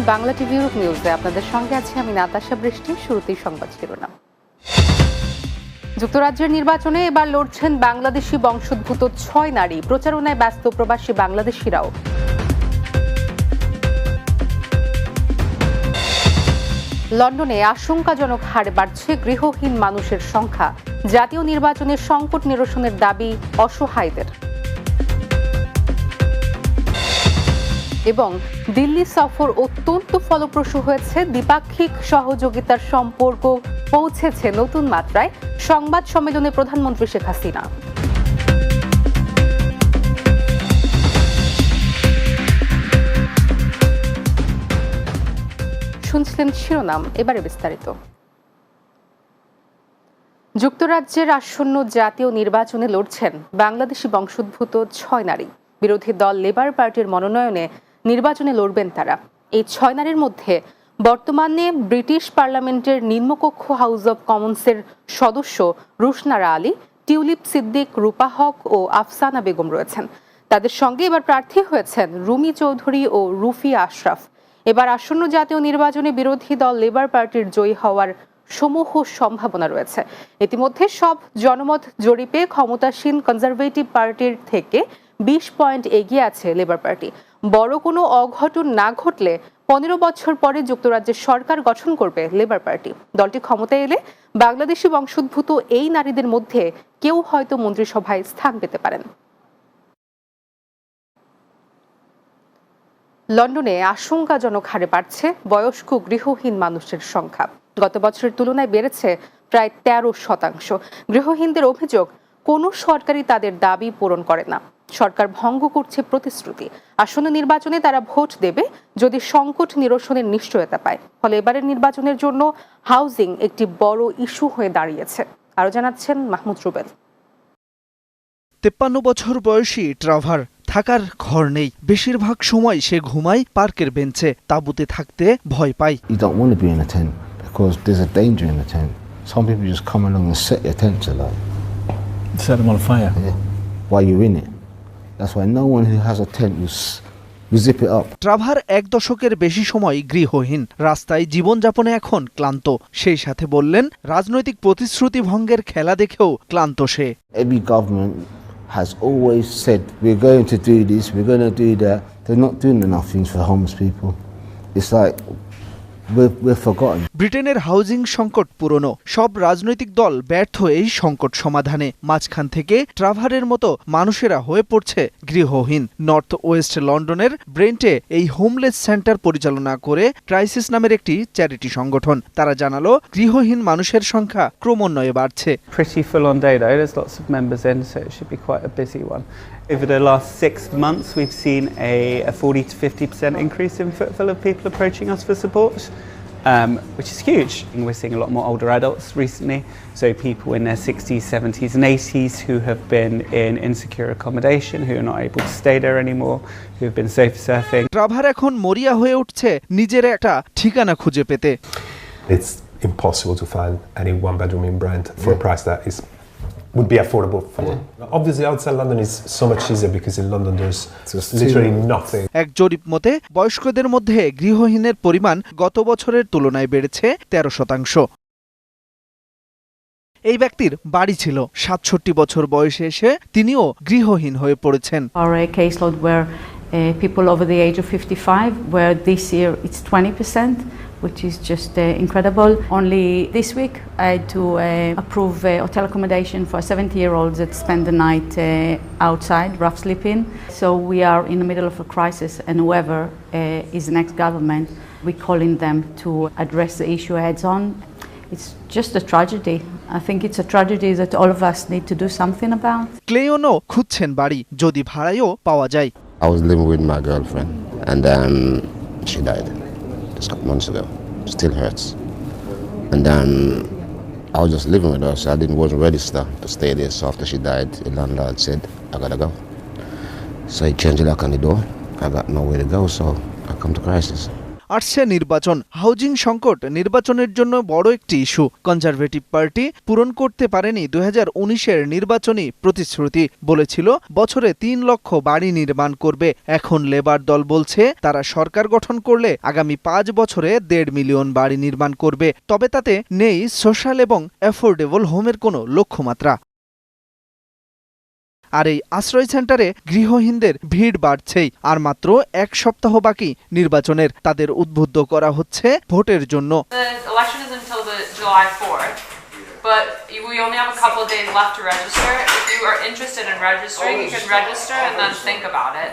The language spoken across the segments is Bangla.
আমন্ত্রণ বাংলা টিভি ইউরোপ নিউজে। আপনাদের সঙ্গে আছি আমি নাতাশা বৃষ্টি, শুরুতেই সংবাদ শিরোনাম। যুক্তরাজ্যের নির্বাচনে এবার লড়ছেন বাংলাদেশি বংশোদ্ভূত ছয় নারী। প্রচারণায় ব্যস্ত প্রবাসী বাংলাদেশিরাও। লন্ডনে আশঙ্কাজনক হারে বাড়ছে গৃহহীন মানুষের সংখ্যা। জাতীয় নির্বাচনের সংকট নিরসনের দাবি অসহায়দের। এবং দিল্লি সফর অত্যন্ত ফলপ্রসূ হয়েছে। দ্বিপাক্ষিক সহযোগিতার সম্পর্ক পৌঁছেছে নতুন মাত্রায়। সংবাদ সম্মেলনে প্রধানমন্ত্রী শেখ হাসিনা। শুনছিলেন শিরোনাম, এবারে বিস্তারিত। যুক্তরাজ্যের আসন্ন জাতীয় নির্বাচনে লড়ছেন বাংলাদেশি বংশোদ্ভূত ছয় নারী। বিরোধী দল লেবার পার্টির মনোনয়নে নির্বাচনে লড়বেন তারা। এই ছয় নারীর মধ্যে বর্তমানে ব্রিটিশ পার্লামেন্টের নিম্নকক্ষ হাউস অব কমন্সের সদস্য রুশনারা আলী, টিউলিপ সিদ্দিক, রূপা হক ও আফসানা বেগম রয়েছেন। তাদের সঙ্গে এবার প্রার্থী হয়েছেন রুমি চৌধুরী ও রুফি আশরাফ। এবার আসন্ন জাতীয় নির্বাচনে বিরোধী দল লেবার পার্টির জয়ী হওয়ার সমূহ সম্ভাবনা রয়েছে। ইতিমধ্যে সব জনমত জরিপে ক্ষমতাসীন কনজারভেটিভ পার্টির থেকে বিশ পয়েন্ট এগিয়ে আছে লেবার পার্টি। বড় কোনো অঘটন না ঘটলে পনেরো বছর পরে যুক্তরাজ্যের সরকার গঠন করবে লেবার পার্টি। দলটি ক্ষমতায় এলে বাংলাদেশি বংশোদ্ভূত এই নারীদের মধ্যে কেউ হয়তো মন্ত্রিসভায় স্থান পেতে পারেন। লন্ডনে আশঙ্কাজনক হারে বাড়ছে বয়স্ক গৃহহীন মানুষের সংখ্যা। গত বছরের তুলনায় বেড়েছে প্রায় তেরো শতাংশ। গৃহহীনদের অভিযোগ, কোনো সরকারই তাদের দাবি পূরণ করে না। সরকার ভঙ্গ করছে প্রতিশ্রুতি। আসন্ন নির্বাচনে তারা ভোট দেবে যদি সংকট নিরসনের নিশ্চয়তা পায়। ফলে এবারের নির্বাচনের জন্য হাউজিং একটি বড় ইস্যু হয়ে দাঁড়িয়েছে। আরও জানাচ্ছেন মাহমুদ রুবেল। তেপ্পান্ন বছর বয়সী ট্রাভার থাকার ঘর নেই। বেশিরভাগ সময় সে ঘুমায় পার্কের বেঞ্চে। তাঁবুতে থাকতে ভয় পায়। You don't want to be in a tent because there's a danger in the tent. Some people just come along and set your tent alight. Set them on fire. yeah, while you're in it. That's why no one who has a tent will, s- will zip it up. ট্রাভার এক দশকের বেশি সময় গৃহহীন রাস্তায় জীবনযাপনে এখন ক্লান্ত সেই সাথে বললেন রাজনৈতিক প্রতিশ্রুতি ভঙ্গের খেলা দেখেও ক্লান্ত সে has always said, we're going to do this, we're going to do that. They're not doing enough things for homeless people. It's like. ব্রিটেনের হাউজিং সংকট পুরনো। সব রাজনৈতিক দল ব্যর্থ এই সংকট সমাধানে। মাঝখান থেকে ট্রাভারের মতো মানুষেরা হয়ে পড়ছে গৃহহীন। নর্থ ওয়েস্ট লন্ডনের ব্রেন্টে এই হোমলেস সেন্টার পরিচালনা করে ক্রাইসিস নামের একটি চ্যারিটি সংগঠন। তারা জানালো গৃহহীন মানুষের সংখ্যা ক্রমান্বয়ে বাড়ছে। pretty full on day though. There's lots of members in, so it should be quite a busy one. Over the last six months, we've seen a, a 40 to 50% increase in footfall of people approaching us for support, um, which is huge. And we're seeing a lot more older adults recently, so people in their 60s, 70s, and 80s who have been in insecure accommodation, who are not able to stay there anymore, who have been sofa surfing. ট্রাভার এখন মরিয়া হয়ে উঠছে নিজের একটা ঠিকানা খুঁজে পেতে it's impossible to find any one bedroom in Brent for a price that is would be affordable for them. Obviously, outside London is so much easier because in London there's literally nothing. এক জরিপ মতে বয়স্কদের মধ্যে গৃহহীনের পরিমাণ গত বছরের তুলনায় বেড়েছে তেরো শতাংশ এই ব্যক্তির বাড়ি ছিল সাতষট্টি বছর বয়সে এসে তিনিও গৃহহীন হয়ে পড়েছেন Our uh, caseload were uh, people over the age of 55, where this year it's 20%, which is just uh, incredible. Only this week I had to uh, approve uh, hotel accommodation for 70 year olds that spend the night uh, outside, rough sleeping. So we are in the middle of a crisis, and whoever uh, is the next government, we're calling them to address the issue heads on. It's just a tragedy. I think it's a tragedy that all of us need to do something about. ক্লেয়নও খুঁজছেন বাড়ি যদি ভাড়ায়ও পাওয়া যায় I was living with my girlfriend, and then she died a couple months ago. Still hurts. And then I was just living with her, so I didn't wasn't to, to stay there. So after she died, the landlord said, "I gotta go." So he changed the lock on the door. I got nowhere to go, so I come to crisis. আসছে নির্বাচন। হাউজিং সংকট নির্বাচনের জন্য বড় একটি ইস্যু। কনজারভেটিভ পার্টি পূরণ করতে পারেনি দুই হাজার উনিশের নির্বাচনী প্রতিশ্রুতি। বলেছিল, বছরে তিন লক্ষ বাড়ি নির্মাণ করবে। এখন লেবার দল বলছে, তারা সরকার গঠন করলে আগামী পাঁচ বছরে দেড় মিলিয়ন বাড়ি নির্মাণ করবে। তবে তাতে নেই সোশ্যাল এবং অ্যাফোর্ডেবল হোমের কোনো লক্ষ্যমাত্রা। আর এই আশ্রয় সেন্টারে গৃহহীনদের ভিড় বাড়ছেই। আর মাত্র এক সপ্তাহ বাকি নির্বাচনের। তাদের উদ্বুদ্ধ করা হচ্ছে ভোটের জন্য।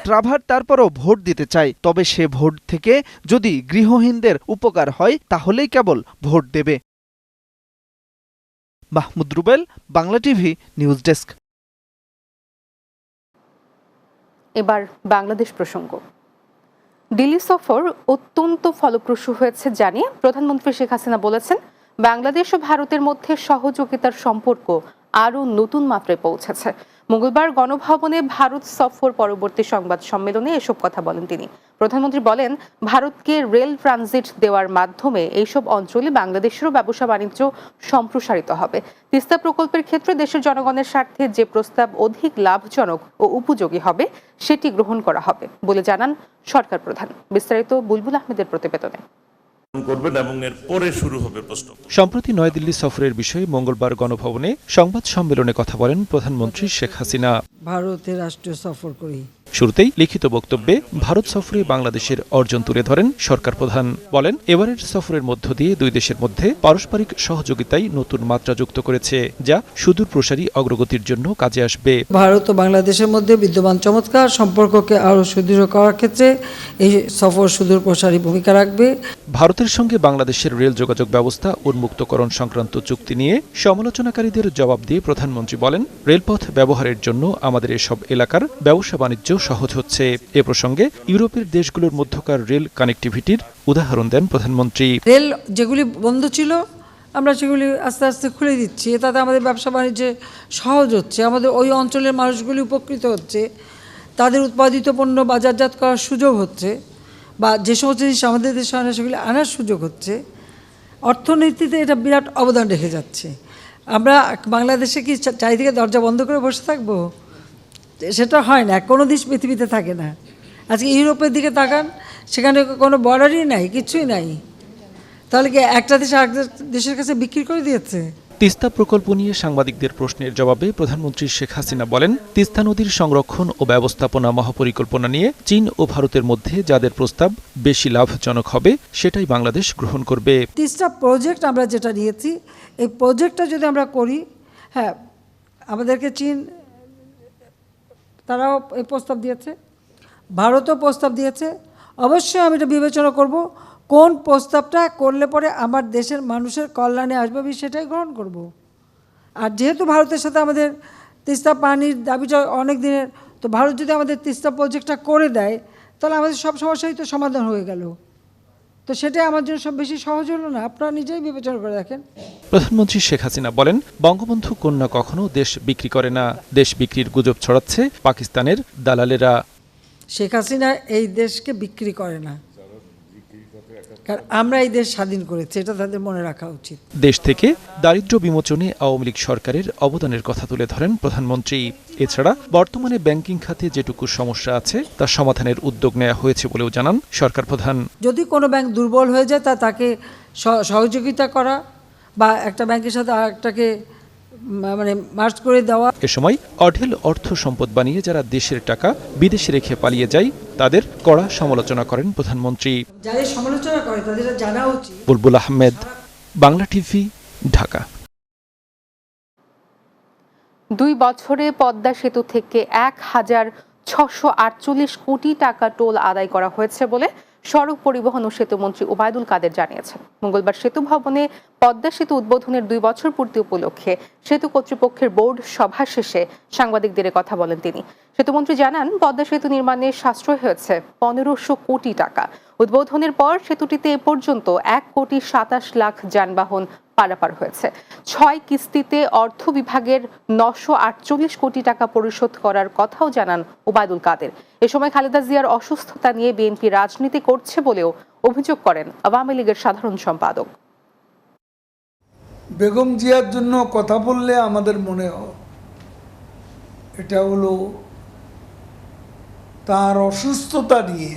ট্রাভার তারপরও ভোট দিতে চায় তবে সে ভোট থেকে যদি গৃহহীনদের উপকার হয় তাহলেই কেবল ভোট দেবে। Mahmud Rubel Bangla TV news desk. এবার বাংলাদেশ প্রসঙ্গ। দিল্লি সফর অত্যন্ত ফলপ্রসূ হয়েছে জানিয়ে প্রধানমন্ত্রী শেখ হাসিনা বলেছেন, বাংলাদেশ ও ভারতের মধ্যে সহযোগিতার সম্পর্ক আরও নতুন মাত্রায় পৌঁছেছে। মঙ্গলবার গণভবনে ভারত সফর পরবর্তী সংবাদ সম্মেলনে এসব কথা বলেন তিনি। প্রধানমন্ত্রী বলেন, ভারতকে রেল ট্রানজিট দেওয়ার মাধ্যমে এইসব অঞ্চলে বাংলাদেশেরও ব্যবসা বাণিজ্য সম্প্রসারিত হবে। তিস্তা প্রকল্পের ক্ষেত্রে দেশের জনগণের স্বার্থে যে প্রস্তাব অধিক লাভজনক ও উপযোগী হবে, সেটি গ্রহণ করা হবে বলে জানান সরকার প্রধান। বিস্তারিত বুলবুল আহমেদের প্রতিবেদনে। করবেন এবং এর পরে শুরু হবে প্রশ্ন। সম্প্রতি নয়াদিল্লি সফরের বিষয়ে মঙ্গলবার গণভবনে সংবাদ সম্মেলনে কথা বলেন প্রধানমন্ত্রী শেখ হাসিনা। ভারতে রাষ্ট্রীয় সফর করি। শুরুতেই লিখিত বক্তব্যে ভারত সফরে বাংলাদেশের অর্জন তুলে ধরেন সরকার প্রধান। বলেন এবারের সফরের মধ্য দিয়ে দুই দেশের মধ্যে পারস্পরিক সহযোগিতায় নতুন মাত্রা যুক্ত করেছে যা সুদূর প্রসারী অগ্রগতির জন্য কাজে আসবে। ভারত ও বাংলাদেশের মধ্যে বিদ্যমান চমৎকার সম্পর্ককে আরও সুদৃঢ় করার ক্ষেত্রে এই সফর সুদূর প্রসারী ভূমিকা রাখবে। ভারতের সঙ্গে বাংলাদেশের রেল যোগাযোগ ব্যবস্থা উন্মুক্তকরণ সংক্রান্ত চুক্তি নিয়ে সমালোচনাকারীদের জবাব দিয়ে প্রধানমন্ত্রী বলেন রেলপথ ব্যবহারের জন্য আমাদের এসব এলাকার ব্যবসা বাণিজ্য সহজ হচ্ছে এ প্রসঙ্গে ইউরোপের দেশগুলোর মধ্যকার রেল কানেক্টিভিটির উদাহরণ দেন প্রধানমন্ত্রী। রেল যেগুলি বন্ধ ছিল, আমরা সেগুলি আস্তে আস্তে খুলে দিচ্ছি। তাতে আমাদের ব্যবসা বাণিজ্যে সহজ হচ্ছে। আমাদের ওই অঞ্চলের মানুষগুলি উপকৃত হচ্ছে। তাদের উৎপাদিত পণ্য বাজারজাত করার সুযোগ হচ্ছে বা যে সমস্ত জিনিস আমাদের দেশে হয় না, সেগুলি আনার সুযোগ হচ্ছে। অর্থনীতিতে এটা বিরাট অবদান রেখে যাচ্ছে। আমরা বাংলাদেশে কি চারিদিকে দরজা বন্ধ করে বসে থাকব? সেটা হয় না কোনো দেশ পৃথিবীতে থাকে না। আজকে ইউরোপের দিকে তাকান সেখানে কোনো বর্ডারই নাই কিছুই নাই। তাহলে কি একটা দেশ আরেক দেশের কাছে বিক্রি করে দিয়েছে? তিস্তা প্রকল্প নিয়ে সাংবাদিকদের প্রশ্নের জবাবে প্রধানমন্ত্রী শেখ হাসিনা বলেন তিস্তা নদীর সংরক্ষণ ও ব্যবস্থাপনা মহাপরিকল্পনা নিয়ে চীন ও ভারতের মধ্যে যাদের প্রস্তাব বেশি লাভজনক হবে সেটাই বাংলাদেশ গ্রহণ করবে। তিস্তা প্রজেক্ট আমরা যেটা নিয়েছি এই প্রজেক্টটা যদি আমরা করি হ্যাঁ আমাদেরকে চীন তারাও এই প্রস্তাব দিয়েছে, ভারতও প্রস্তাব দিয়েছে। অবশ্যই আমি এটা বিবেচনা করব, কোন প্রস্তাবটা করলে পরে আমার দেশের মানুষের কল্যাণে আসবে আমি সেটাই গ্রহণ করব। আর যেহেতু ভারতের সাথে আমাদের তিস্তা পানির দাবিটা অনেক দিনের, তো ভারত যদি আমাদের তিস্তা প্রজেক্টটা করে দেয়, তাহলে আমাদের সব সমস্যাই তো সমাধান হয়ে গেল। তো সেটা আমার জন্য সব বেশি সহজ হলো না। আপনারা নিজেই বিবেচনা করে দেখেন। প্রধানমন্ত্রী শেখ হাসিনা বলেন বঙ্গবন্ধু কন্যা কখনো দেশ বিক্রি করে না। দেশ বিক্রির গুজব ছড়াচ্ছে পাকিস্তানের দালালেরা। শেখ হাসিনা এই দেশকে বিক্রি করে না। কারণ আমরা এই দেশ স্বাধীন করেছি এটা তাদের মনে রাখা উচিত। দেশ থেকে দারিদ্র বিমোচনে আওয়ামী লীগ সরকারের অবদানের কথা তুলে ধরেন প্রধানমন্ত্রী। এছাড়া বর্তমানে ব্যাংকিং খাতে যেটুকু সমস্যা আছে তা সমাধানের উদ্যোগ নেওয়া হয়েছে বলেও জানান সরকার প্রধান। যদি কোনো ব্যাংক দুর্বল হয়ে যায় তা তাকে সহযোগিতা করা বা একটা ব্যাংকের সাথে আরেকটাকে মা- মানে মার্চ করে দেওয়া। এ সময় অঢেল অর্থ সম্পদ বানিয়ে যারা দেশের টাকা বিদেশে রেখে পালিয়ে যায় তাদের কড়া সমালোচনা করেন প্রধানমন্ত্রী। যাদের সমালোচনা করে তাদের জানা উচিত। বুলবুল আহমেদ বাংলা টিভি ঢাকা। দুই বছরে পদ্মা সেতু থেকে এক হাজার ছশো আটচল্লিশ কোটি টাকা টোল আদায় করা হয়েছে বলে সড়ক পরিবহন ও সেতুমন্ত্রী ওবায়দুল কাদের জানিয়েছেন, মঙ্গলবার সেতু ভবনে পদ্মা সেতু উদ্বোধনের দুই বছর পূর্তি উপলক্ষে সেতু কর্তৃপক্ষের বোর্ড সভা শেষে সাংবাদিকদের কথা বলেন তিনি। সেতুমন্ত্রী জানান, পদ্মা সেতু নির্মাণে সাশ্রয় হয়েছে পনেরোশো কোটি টাকা। উদ্বোধনের পর সেতুটিতে এ পর্যন্ত এক কোটি সাতাশ লাখ যানবাহন পারাপার হয়েছে। ছয় কিস্তিতে অর্থ বিভাগের নশো আটচল্লিশ কোটি টাকা পরিশোধ করার কথাও জানান ওবায়দুল কাদের। এ সময় খালেদা জিয়ার অসুস্থতা নিয়ে বিএনপি রাজনীতি করছে বলেও অভিযোগ করেন আওয়ামী লীগের সাধারণ সম্পাদক। বেগম জিয়ার জন্য কথা বললে আমাদের মনে হয়, এটা হলো তার অসুস্থতা নিয়ে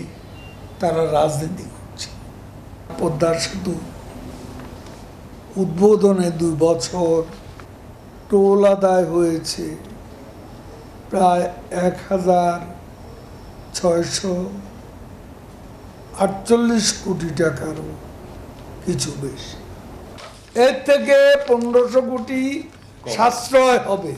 তারা রাজনীতি করছে। পদ্মার সেতু উদ্বোধনে দুই বছর টোল আদায় হয়েছে। প্রায় এক হাজার ছয়শো আটচল্লিশ কোটি টাকারও কিছু বেশি। এর থেকে পনেরোশো কোটি সাশ্রয় হবে।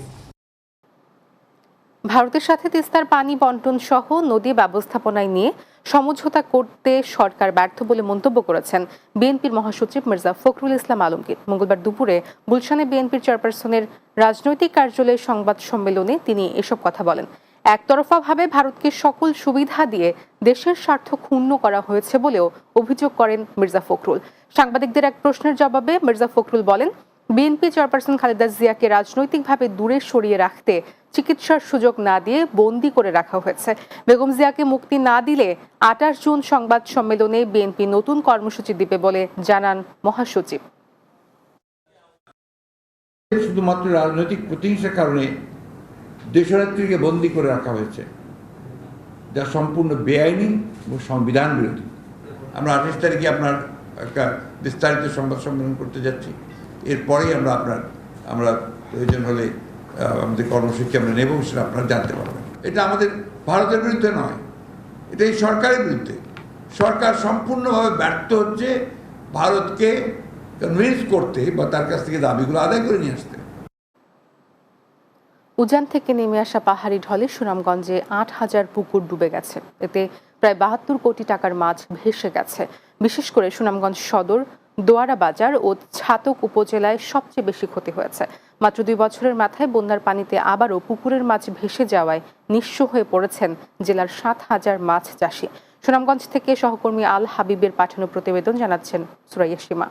ভারতের সাথে তিস্তার পানি বন্টন সহ নদী ব্যবস্থাপনায় নিয়ে সমঝোতা করতে সরকার ব্যর্থ বলে মন্তব্য করেছেন বিএনপির মহাসচিব মির্জা ফখরুল ইসলাম আলমগীর। মঙ্গলবার দুপুরে গুলশানে বিএনপির চেয়ারপারসনের রাজনৈতিক কার্যালয়ে সংবাদ সম্মেলনে তিনি এসব কথা বলেন। একতরফাভাবে ভারতকে সকল সুবিধা দিয়ে দেশের স্বার্থ ক্ষুণ্ণ করা হয়েছে বলেও অভিযোগ করেন মির্জা ফখরুল। সাংবাদিকদের এক প্রশ্নের জবাবে মির্জা ফখরুল বলেন বিএনপি চেয়ারপারসন খালেদা জিয়াকে রাজনৈতিকভাবে দূরে সরিয়ে রাখতে চিকিৎসার সুযোগ না দিয়ে বন্দি করে রাখা হয়েছে। বেগম জিয়াকে মুক্তি না দিলে আঠাশ জুন সংবাদ সম্মেলনে বিএনপি নতুন কর্মসূচি দিবে বলে জানান মহাসচিব। শুধুমাত্র রাজনৈতিক প্রতিহিংসার কারণে দেশনেত্রীকে বন্দি করে রাখা হয়েছে। যা সম্পূর্ণ বেআইনি এবং সংবিধান বিরোধী। আমরা আঠাশ তারিখে আপনার একটা বিস্তারিত সংবাদ সম্মেলন করতে যাচ্ছি। এরপরেই আমরা আপনার, আমরা প্রয়োজন হলে আমাদের কর্মসূচি আমরা নেব, সেটা আপনারা জানতে পারবেন। এটা আমাদের ভারতের বিরুদ্ধে নয়, এটা এই সরকারের বিরুদ্ধে। সরকার সম্পূর্ণভাবে ব্যর্থ হচ্ছে ভারতকে কনভিন্স করতে বা তার কাছ থেকে দাবিগুলো আদায় করে নিয়ে আসতে। উজান থেকে নেমে আসা পাহাড়ি ঢলে সুনামগঞ্জে আট হাজার পুকুর ডুবে গেছে। এতে প্রায় বাহাত্তর কোটি টাকার মাছ ভেসে গেছে। বিশেষ করে সুনামগঞ্জ সদর দোয়ারা বাজার ও ছাতক উপজেলায় সবচেয়ে বেশি ক্ষতি হয়েছে। মাত্র দুই বছরের মাথায় বন্যার পানিতে আবারও পুকুরের মাছ ভেসে যাওয়ায় নিঃস্ব হয়ে পড়েছেন জেলার সাত হাজার মাছ চাষি। সুনামগঞ্জ থেকে সহকর্মী আল হাবিবের পাঠানো প্রতিবেদন জানাচ্ছেন সুরাইয়া সীমা।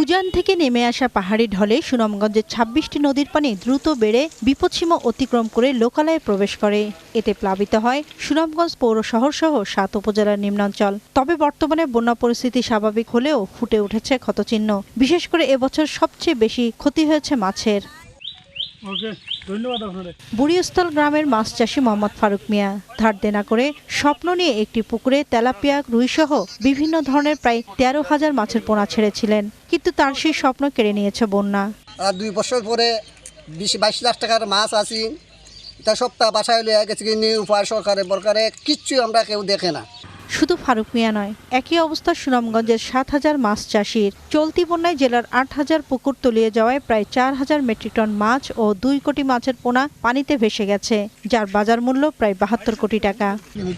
উজান থেকে নেমে আসা পাহাড়ি ঢলে সুনামগঞ্জের ছাব্বিশটি নদীর পানি দ্রুত বেড়ে বিপদসীমা অতিক্রম করে লোকালয়ে প্রবেশ করে। এতে প্লাবিত হয় সুনামগঞ্জ পৌর শহর সহ সাত উপজেলার নিম্নাঞ্চল। তবে বর্তমানে বন্যা পরিস্থিতি স্বাভাবিক হলেও ফুটে উঠেছে ক্ষতচিহ্ন। বিশেষ করে এবছর সবচেয়ে বেশি ক্ষতি হয়েছে মাছের। বুড়িস্থল গ্রামের মাছ চাষি মোহাম্মদ ফারুক মিয়া। ধার দেনা করে স্বপ্ন নিয়ে একটি পুকুরে তেলাপিয়া রুইসহ বিভিন্ন ধরনের প্রায় তেরো হাজার মাছের পোনা ছেড়েছিলেন। কিন্তু তার সেই স্বপ্ন কেড়ে নিয়েছে বন্যা। আর দুই বছর পরে বিশ বাইশ লাখ টাকার মাছ আছি। তা সপ্তাহ বাসায় লইয়া গেছে কিনি উপায় সরকারে বরকারে কিচ্ছু আমরা কেউ দেখে না। শুধু ফারুক মিয়া নয় একই অবস্থা সুনামগঞ্জের সাত হাজার মাছ চাষির। চলতি বন্যায় জেলার আট হাজার পুকুর তলিয়ে যাওয়ায় প্রায় চার হাজার মেট্রিক টন মাছ ও দুই কোটি মাছের পোনা পানিতে ভেসে গেছে যার বাজার মূল্য প্রায় বাহাত্তর কোটি টাকা।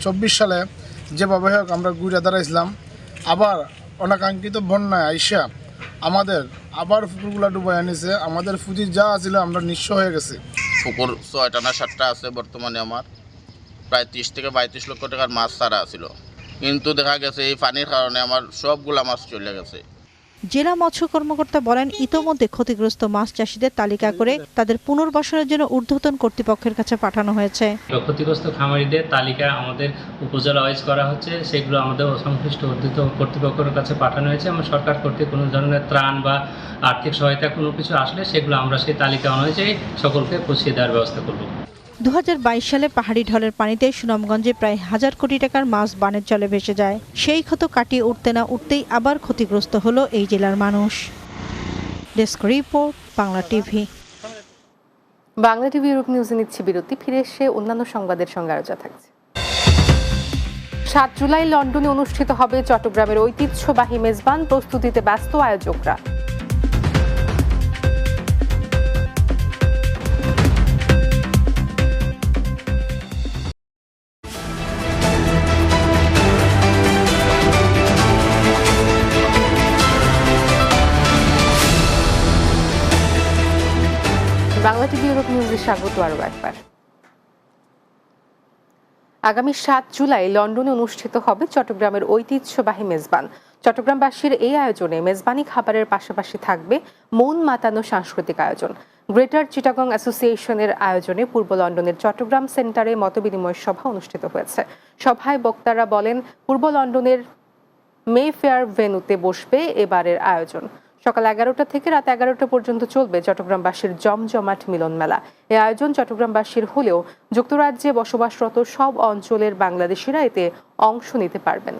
চব্বিশ সালে যেভাবে হোক আমরা ঘুরে দাঁড়াইছিলাম আবার অনাকাঙ্ক্ষিত বন্যায় আইসা আমাদের আবার পুকুরগুলা ডুবাই আনিছে আমাদের পুঁজি যা ছিল আমরা নিঃস্ব হয়ে গেছি। পুকুর ছয়টা না সাতটা আছে বর্তমানে আমার প্রায় ত্রিশ থেকে পঁয়ত্রিশ লক্ষ টাকার মাছ ছাড়া ছিল। কিন্তু দেখা গেছে এই পানির কারণে আমার সবগুলা মাছ চলে গেছে। জেলা মৎস্য কর্মকর্তা বলেন ইতোমধ্যে ক্ষতিগ্রস্ত মাছ চাষিদের তালিকা করে তাদের পুনর্বাসনের জন্য ঊর্ধ্বতন কর্তৃপক্ষের কাছে পাঠানো হয়েছে। ক্ষতিগ্রস্ত খামারিদের তালিকা আমাদের উপজেলা ওয়াইজ করা হচ্ছে সেগুলো আমাদের সংশ্লিষ্ট ঊর্ধ্বত কর্তৃপক্ষের কাছে পাঠানো হয়েছে। আমরা সরকার কর্তৃক কোনো ধরনের ত্রাণ বা আর্থিক সহায়তা কোনো কিছু আসলে সেগুলো আমরা সেই তালিকা অনুযায়ী সকলকে পৌঁছিয়ে দেওয়ার ব্যবস্থা করব। দু হাজার বাইশ সালে পাহাড়ি ঢলের পানিতে সুনামগঞ্জে প্রায় হাজার কোটি টাকার মাছ বানের জলে ভেসে যায়। সেই ক্ষত কাটিয়ে উঠতে না উঠতেই আবার ক্ষতিগ্রস্ত হলো এই জেলার মানুষ। Desk report, Bangla TV. Bangla TV Europe নিউজে নিচ্ছি বিরতি, ফিরে এসে অন্যান্য সংবাদের সঙ্গে আলোচনা থাকছে। সাত জুলাই লন্ডনে অনুষ্ঠিত হবে চট্টগ্রামের ঐতিহ্যবাহী মেজবান প্রস্তুতিতে ব্যস্ত আয়োজকরা। স্বাগত আরও একবার। আগামী সাত জুলাই লন্ডনে অনুষ্ঠিত হবে চট্টগ্রামের ঐতিহ্যবাহী মেজবান। চট্টগ্রামবাসীর এই আয়োজনে মেজবানি খাবারের পাশাপাশি থাকবে মন মাতানো সাংস্কৃতিক আয়োজন। গ্রেটার চিটাগং অ্যাসোসিয়েশনের আয়োজনে পূর্ব লন্ডনের চট্টগ্রাম সেন্টারে মতবিনিময় সভা অনুষ্ঠিত হয়েছে। সভায় বক্তারা বলেন, পূর্ব লন্ডনের মে ফেয়ার ভেন্যুতে বসবে এবারের আয়োজন। সকাল এগারোটা থেকে রাত এগারোটা পর্যন্ত চলবে চট্টগ্রামবাসীর জমজমাট মিলন মেলা। এই আয়োজন চট্টগ্রামবাসীর হলেও যুক্তরাজ্যে বসবাসরত সব অঞ্চলের বাংলাদেশিরা এতে অংশ নিতে পারবেন।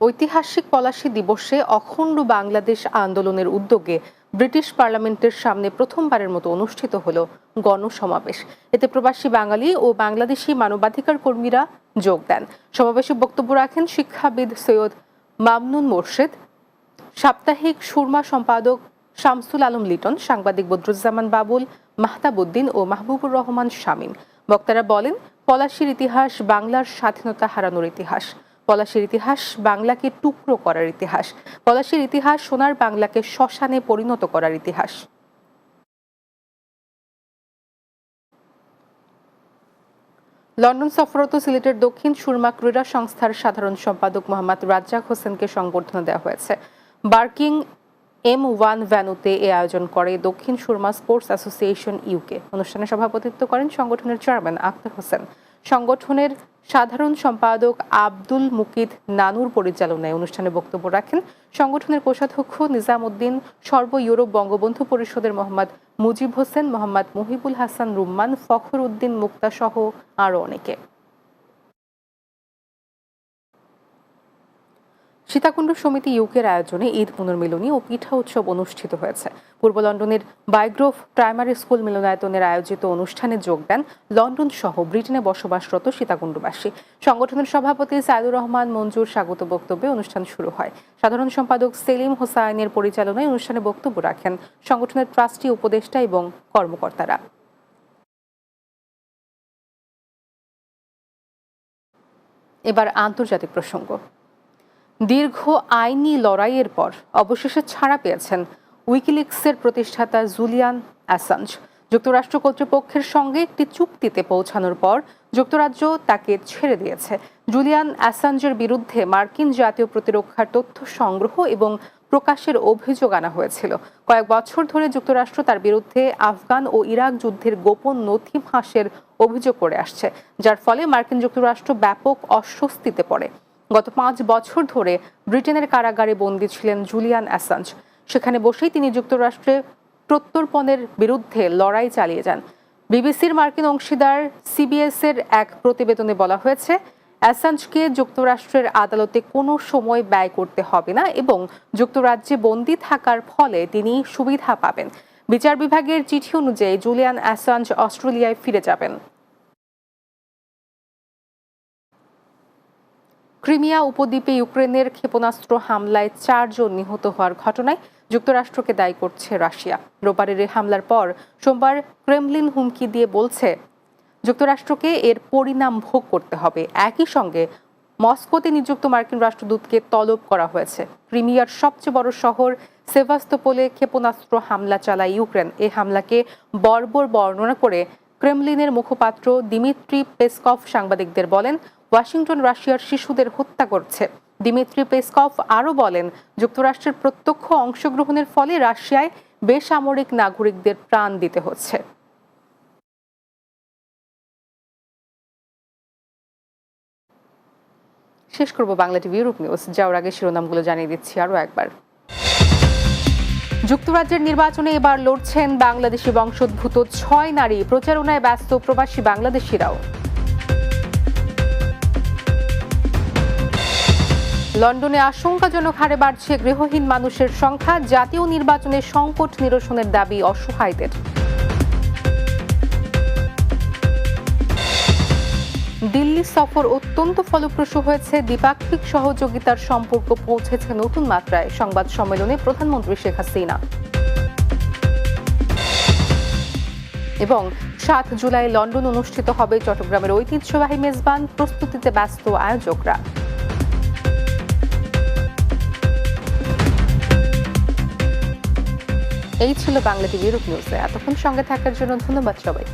ঐতিহাসিক পলাশী দিবসে অখণ্ড বাংলাদেশ আন্দোলনের উদ্যোগে ব্রিটিশ পার্লামেন্টের সামনে প্রথমবারের মতো অনুষ্ঠিত হল গণসমাবেশ। এতে প্রবাসী বাঙালি ও বাংলাদেশি মানবাধিকার কর্মীরা যোগ দেন। সমাবেশে বক্তব্য রাখেন শিক্ষাবিদ সৈয়দ মামনুন মোর্শেদ, সাপ্তাহিক সুরমা সম্পাদক শামসুল আলম লিটন, সাংবাদিক বদরুজ্জামান বাবুল, মাহতাবুদ্দিন ও মাহবুবুর রহমান শামীম। বক্তারা বলেন, পলাশির ইতিহাস বাংলার স্বাধীনতা হারানোর ইতিহাস। পলাশির ইতিহাস বাংলাকে টুকরো করার ইতিহাস। পলাশির ইতিহাস সোনার বাংলাকে শ্মশানে পরিণত করার ইতিহাস। লন্ডন সফররত সিলেটের দক্ষিণ সুরমা ক্রীড়া সংস্থার সাধারণ সম্পাদক মোহাম্মদ রাজ্জাক হোসেনকে সংবর্ধনা দেওয়া হয়েছে। বার্কিং এম ওয়ান ভ্যানুতে এ আয়োজন করে Dakshin Surma sports association UK. অনুষ্ঠানে সভাপতিত্ব করেন সংগঠনের চেয়ারম্যান আখতার হোসেন। সংগঠনের সাধারণ সম্পাদক আব্দুল মুকিদ নানুর পরিচালনায় অনুষ্ঠানে বক্তব্য রাখেন সংগঠনের কোষাধ্যক্ষ নিজাম উদ্দিন সর্ব ইউরোপ বঙ্গবন্ধু পরিষদের মোহাম্মদ মুজিব হোসেন, মোহাম্মদ মুহিবুল হাসান, রুম্মান ফখর উদ্দিন মুক্তা সহ আরও অনেকে। সীতাকুণ্ড সমিতি ইউকের আয়োজনে ঈদ পুনর্মিলনী ও পিঠা উৎসব অনুষ্ঠিত হয়েছে। পূর্ব লন্ডনের বাইগ্রোভ প্রাইমারি স্কুল মিলনায়তনের আয়োজিত অনুষ্ঠানে যোগ দেন লন্ডন সহ ব্রিটেনে বসবাসরত সীতাকুণ্ডবাসী। সংগঠনের সভাপতি সাইদুর রহমান মঞ্জুর স্বাগত বক্তব্যে অনুষ্ঠান শুরু হয়। সাধারণ সম্পাদক সেলিম হোসাইনের পরিচালনায় অনুষ্ঠানে বক্তব্য রাখেন সংগঠনের ট্রাস্টি উপদেষ্টা এবং কর্মকর্তারা। এবার আন্তর্জাতিক প্রসঙ্গ। দীর্ঘ আইনি লড়াইয়ের পর অবশেষে ছাড়া পেয়েছেন উইকিলিক্সের প্রতিষ্ঠাতা জুলিয়ান অ্যাসাঞ্জ। যুক্তরাষ্ট্র কর্তৃপক্ষের সঙ্গে একটি চুক্তিতে পৌঁছানোর পর যুক্তরাজ্য তাকে ছেড়ে দিয়েছে। জুলিয়ান অ্যাসাঞ্জের বিরুদ্ধে মার্কিন জাতীয় প্রতিরক্ষার তথ্য সংগ্রহ এবং প্রকাশের অভিযোগ আনা হয়েছিল। কয়েক বছর ধরে যুক্তরাষ্ট্র তার বিরুদ্ধে আফগান ও ইরাক যুদ্ধের গোপন নথি ফাঁসের অভিযোগ করে আসছে, যার ফলে মার্কিন যুক্তরাষ্ট্র ব্যাপক অস্বস্তিতে পড়ে। গত পাঁচ বছর ধরে ব্রিটেনের কারাগারে বন্দী ছিলেন জুলিয়ান অ্যাসাঞ্জ। সেখানে বসেই তিনি যুক্তরাষ্ট্রে প্রত্যর্পণের বিরুদ্ধে লড়াই চালিয়ে যান। বিবিসির মার্কিন অংশীদার সিবিএস এর এক প্রতিবেদনে বলা হয়েছে, অ্যাসাঞ্জকে যুক্তরাষ্ট্রের আদালতে কোনো সময় ব্যয় করতে হবে না এবং যুক্তরাজ্যে বন্দী থাকার ফলে তিনি সুবিধা পাবেন। বিচার বিভাগের চিঠি অনুযায়ী জুলিয়ান অ্যাসাঞ্জ অস্ট্রেলিয়ায় ফিরে যাবেন। ক্রিমিয়া উপদ্বীপে ইউক্রেনের ক্ষেপণাস্ত্র হামলায় চারজন নিহত হওয়ার ঘটনায় যুক্তরাষ্ট্রকে দায়ী করছে রাশিয়া। রোববারের হামলার পর সোমবার ক্রেমলিন হুমকি দিয়ে বলছে, যুক্তরাষ্ট্রকে এর পরিণাম ভোগ করতে হবে। একই সঙ্গে মস্কোতে নিযুক্ত মার্কিন রাষ্ট্রদূতকে তলব করা হয়েছে। ক্রিমিয়ার সবচেয়ে বড় শহর সেভাস্তোপোলে ক্ষেপণাস্ত্র হামলা চালায় ইউক্রেন। এই হামলাকে বর্বর বর্ণনা করে ক্রেমলিনের মুখপাত্র দিমিত্রি পেসকভ সাংবাদিকদের বলেন ওয়াশিংটন রাশিয়ার শিশুদের হত্যা করছে। দিমিত্রি পেসকভ আরও বলেন, যুক্তরাষ্ট্রের প্রত্যক্ষ অংশগ্রহণের ফলে রাশিয়ায় বেসামরিক নাগরিকদের প্রাণ দিতে হচ্ছে। শেষ করব বাংলা টিভি ইউরোপ নিউজ। যাওয়ার আগে শিরোনামগুলো জানিয়ে দিচ্ছি আরও একবার। যুক্তরাজ্যের নির্বাচনে এবার লড়ছেন বাংলাদেশি বংশোদ্ভূত ছয় নারী। প্রচারণায় ব্যস্ত প্রবাসী বাংলাদেশিরাও। লন্ডনে আশঙ্কাজনক হারে বাড়ছে গৃহহীন মানুষের সংখ্যা, জাতীয় নির্বাচনে সংকট নিরসনের দাবি অসহায়দের। দিল্লি সফর অত্যন্ত ফলপ্রসূ হয়েছে, দ্বিপাক্ষিক সহযোগিতার সম্পর্ক পৌঁছেছে নতুন মাত্রায়, সংবাদ সম্মেলনে প্রধানমন্ত্রী শেখ হাসিনা। এবং সাত জুলাই লন্ডন অনুষ্ঠিত হবে চট্টগ্রামের ঐতিহ্যবাহী মেজবান, প্রস্তুতিতে ব্যস্ত আয়োজকরা। এই ছিল বাংলা টিভি রূপ নিউজে এতক্ষণ সঙ্গে থাকার জন্য ধন্যবাদ সবাই